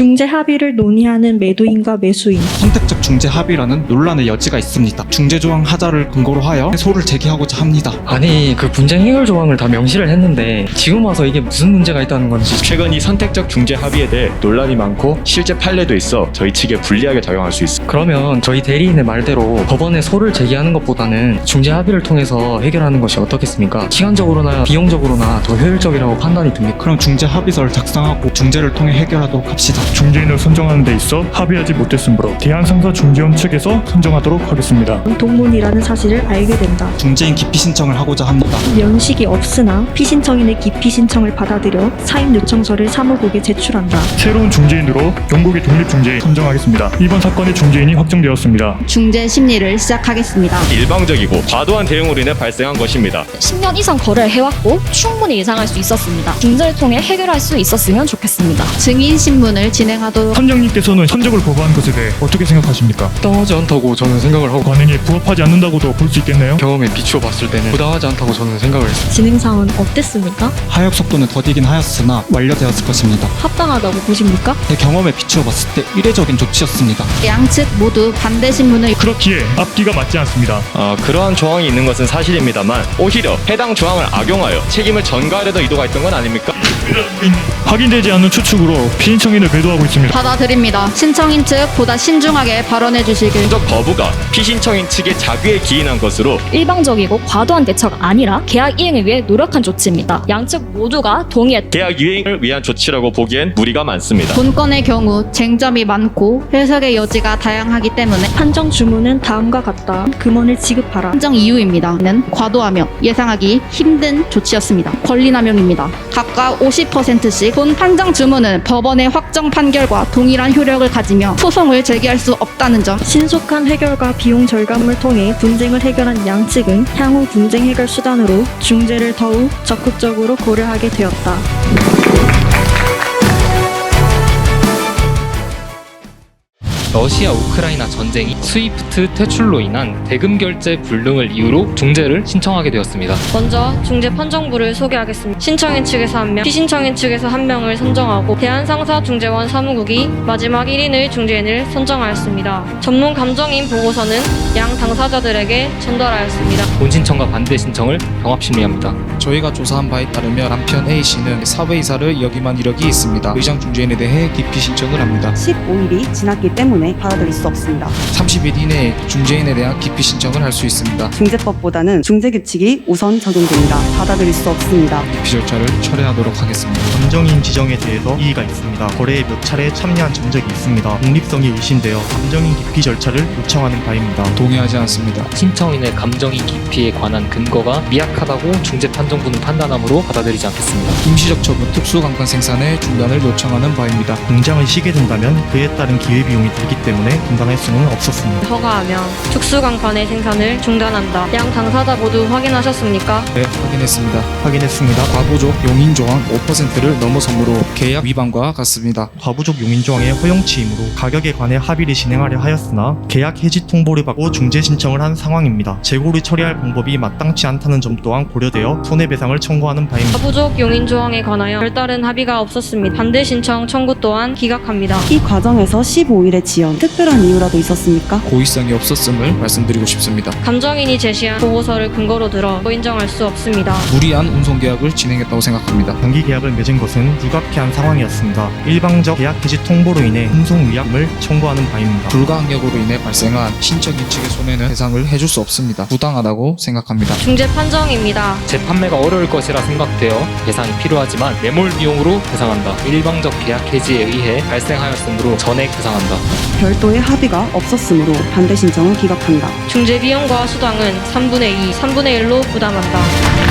중재 합의를 논의하는 매도인과 매수인, 선택적 중재 합의라는 논란의 여지가 있습니다. 중재 조항 하자를 근거로 하여 소를 제기하고자 합니다. 아니 그 분쟁 해결 조항을 다 명시를 했는데 지금 와서 이게 무슨 문제가 있다는 건지 최근 이 선택적 중재 합의에 대해 논란이 많고 실제 판례도 있어 저희 측에 불리하게 작용할 수 있습니다. 그러면 저희 대리인의 말대로 법원에 소를 제기하는 것보다는 중재 합의를 통해서 해결하는 것이 어떻겠습니까? 시간적으로나 비용적으로나 더 효율적이라고 판단이 듭니까? 그럼 중재 합의서를 작성하고 중재를 통해 해결하도록 합시다. 중재인을 선정하는 데 있어 합의하지 못했으므로 대한상사 중재원 측에서 선정하도록 하겠습니다. 동문이라는 사실을 알게 된다. 중재인 기피 신청을 하고자 합니다. 면식이 없으나 피신청인의 기피 신청을 받아들여 사임 요청서를 사무국에 제출한다. 새로운 중재인으로 영국의 독립중재인 선정하겠습니다. 이번 사건의 중재인이 확정되었습니다. 중재 심리를 시작하겠습니다. 일방적이고 과도한 대응으로 인해 발생한 것입니다. 10년 이상 거래를 해왔고 충분히 예상할 수 있었습니다. 중재를 통해 해결할 수 있었으면 좋겠습니다. 증인 신문을 진행하도록 선정님께서는 선적을 거부한 것에 대해 어떻게 생각하십니까? 부당하지 않다고 저는 생각을 하고 관행에 부합하지 않는다고도 볼 수 있겠네요. 경험에 비추어 봤을 때는 부당하지 않다고 저는 생각을 했습니다. 진행상은 어땠습니까? 하역 속도는 더디긴 하였으나 완료되었을 것입니다. 합당하다고 보십니까? 제 경험에 비추어 봤을 때 이례적인 조치였습니다. 양측 모두 반대 신문을 그렇기에 앞뒤가 맞지 않습니다. 어, 그러한 조항이 있는 것은 사실입니다만 오히려 해당 조항을 악용하여 책임을 전가하려던 의도가 있던 건 아닙니까? 확인되지 않는 추측으로 피신청인을 배도하고 있습니다. 받아들입니다. 신청인 측 보다 신중하게 발언해 주시길 선적 거부가 피신청인 측의 자규에 기인한 것으로 일방적이고 과도한 대처가 아니라 계약 이행을 위해 노력한 조치입니다. 양측 모두가 동의했 계약 유행을 위한 조치라고 보기엔 무리가 많습니다. 본건의 경우 쟁점이 많고 해석의 여지가 다양하기 때문에 판정 주문은 다음과 같다. 금원을 지급하라. 판정 이유입니다. 는 과도하며 예상하기 힘든 조치였습니다. 권리남용입니다. 각각 50%씩 본 판정 주문은 법원의 확정 판결과 동일한 효력을 가지며 소송을 제기할 수 없다는 점 신속한 해결과 비용 절감을 통해 분쟁을 해결한 양측은 향후 분쟁 해결 수단으로 중재를 더욱 적극적으로 고려하게 되었다. 러시아 우크라이나 전쟁이 스위프트 퇴출로 인한 대금 결제 불능을 이유로 중재를 신청하게 되었습니다. 먼저 중재 판정부를 소개하겠습니다. 신청인 측에서 한 명, 피신청인 측에서 한 명을 선정하고 대한상사 중재원 사무국이 마지막 1인의 중재인을 선정하였습니다. 전문 감정인 보고서는 양 당사자들에게 전달하였습니다. 본 신청과 반대 신청을 병합 심리합니다. 저희가 조사한 바에 따르면 남편 A씨는 사회이사를 역임한 이력이 있습니다. 의장 중재인에 대해 기피 신청을 합니다. 15일이 지났기 때문에 받아들일 수 없습니다. 30일 이내에 중재인에 대한 기피 신청을 할 수 있습니다. 중재법보다는 중재규칙이 우선 적용됩니다. 받아들일 수 없습니다. 기피 절차를 철회하도록 하겠습니다. 감정인 지정에 대해서 이의가 있습니다. 거래에 몇 차례 참여한 전적이 있습니다. 독립성이 의심되어 감정인 기피 절차를 요청하는 바입니다. 동의하지 않습니다. 신청인의 감정인 기피에 관한 근거가 미약하다고 중재 판정부는 판단하므로 받아들이지 않겠습니다. 임시적 처분 특수강판 생산의 중단을 요청하는 바입니다. 공장을 쉬게 된다면 그에 따른 기회비용이 들기 때문에 분담할 수는 없었습니다. 허가하며 특수강판의 생산을 중단한다. 양 당사자 모두 확인하셨습니까? 네, 확인했습니다. 확인했습니다. 과부족 용인 조항 5%를 넘어섬으로 계약 위반과 같습니다. 과부족 용인 조항의 허용치이므로 가격에 관해 합의를 진행하려 하였으나 계약 해지 통보를 받고 중재 신청을 한 상황입니다. 재고를 처리할 방법이 마땅치 않다는 점 또한 고려되어 손해배상을 청구하는 바입니다. 가부족 용인 조항에 관하여 별다른 합의가 없었습니다. 반대 신청 청구 또한 기각합니다. 이 과정에서 15일의 지 연, 특별한 이유라도 있었습니까? 고의성이 없었음을 말씀드리고 싶습니다. 감정인이 제시한 보고서를 근거로 들어 인정할 수 없습니다. 무리한 운송 계약을 진행했다고 생각합니다. 단기 계약을 맺은 것은 불가피한 상황이었습니다. 일방적 계약 해지 통보로 인해 운송 위약금을 청구하는 바입니다. 불가항력으로 인해 발생한 신청인 측의 손해는 배상을 해줄 수 없습니다. 부당하다고 생각합니다. 중재 판정입니다. 재판매가 어려울 것이라 생각되어 배상이 필요하지만 매몰 비용으로 배상한다. 일방적 계약 해지에 의해 발생하였으므로 전액 배상한다. 별도의 합의가 없었으므로 반대 신청을 기각한다. 중재 비용과 수당은 3분의 2, 3분의 1로 부담한다.